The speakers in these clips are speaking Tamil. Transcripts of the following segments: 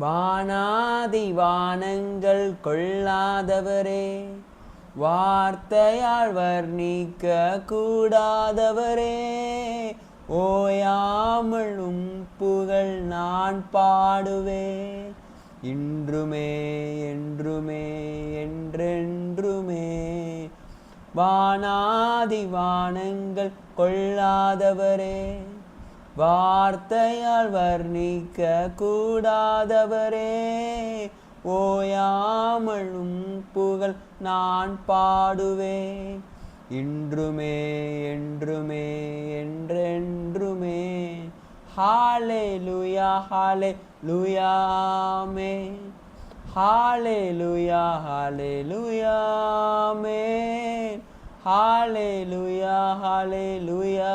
வானாதி வானங்கள் கொள்ளாதவரே வார்த்தையால் வர்ணிக்க கூடாதவரே ஓயாமலும் புகழ் நான் பாடுவேன். இன்றுமே என்றுமே என்றென்றுமே. வானாதி வானங்கள் கொள்ளாதவரே. வார்த்தையால் வர்ணிக்க கூடாதவரே ஓயாமலும் புகழ் நான் பாடுவேன். இன்றுமே என்றுமே என்றென்றுமே ஹாலே லுயா ஹாலே லுயாமே ஹாலே லுயா ஹாலே லுயாமே ஹாலே லுயா ஹாலே லுயா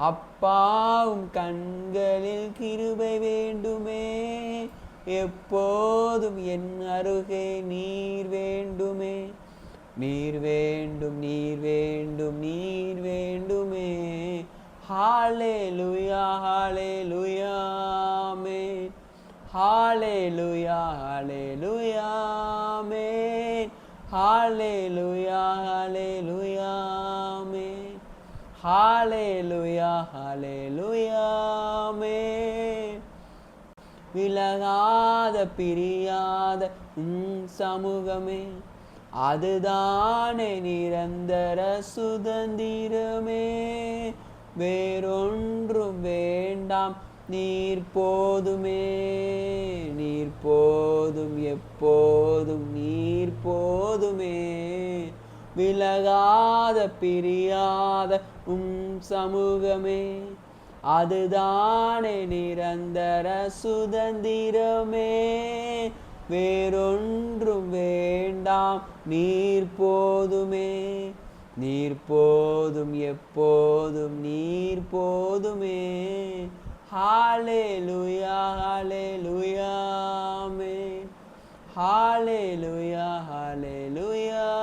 அப்பாவும் கண்களில் கிருபை வேண்டுமே. எப்போதும் என் அருகே நீர் வேண்டுமே. நீர் வேண்டும் நீர் வேண்டும் நீர் வேண்டுமே. ஹாலே லுயா ஹாலே லுயாமே ஹாலே லுயா ஹாலே லுயாமே ஹாலே லுயா ஹாலே லுயா ஹாலேலுயா ஹாலேலுயாமே விலகாத பிரியாத உம் சமூகமே அதுதானே நிரந்தர சுதந்திரமே. வேறொன்றும் வேண்டாம் நீர் போதுமே. நீர் போதும் எப்போதும் நீர் போதுமே. விலகாத பிரியாத உம் சமூகமே அதுதானே நிரந்தர சுதந்திரமே. வேறொன்றும் வேண்டாம் நீர் போதுமே. நீர் போதும் எப்போதும் நீர் போதுமே. ஹாலே லுயா ஹாலே லுயாமே ஹாலே லுயா ஹாலே லுயா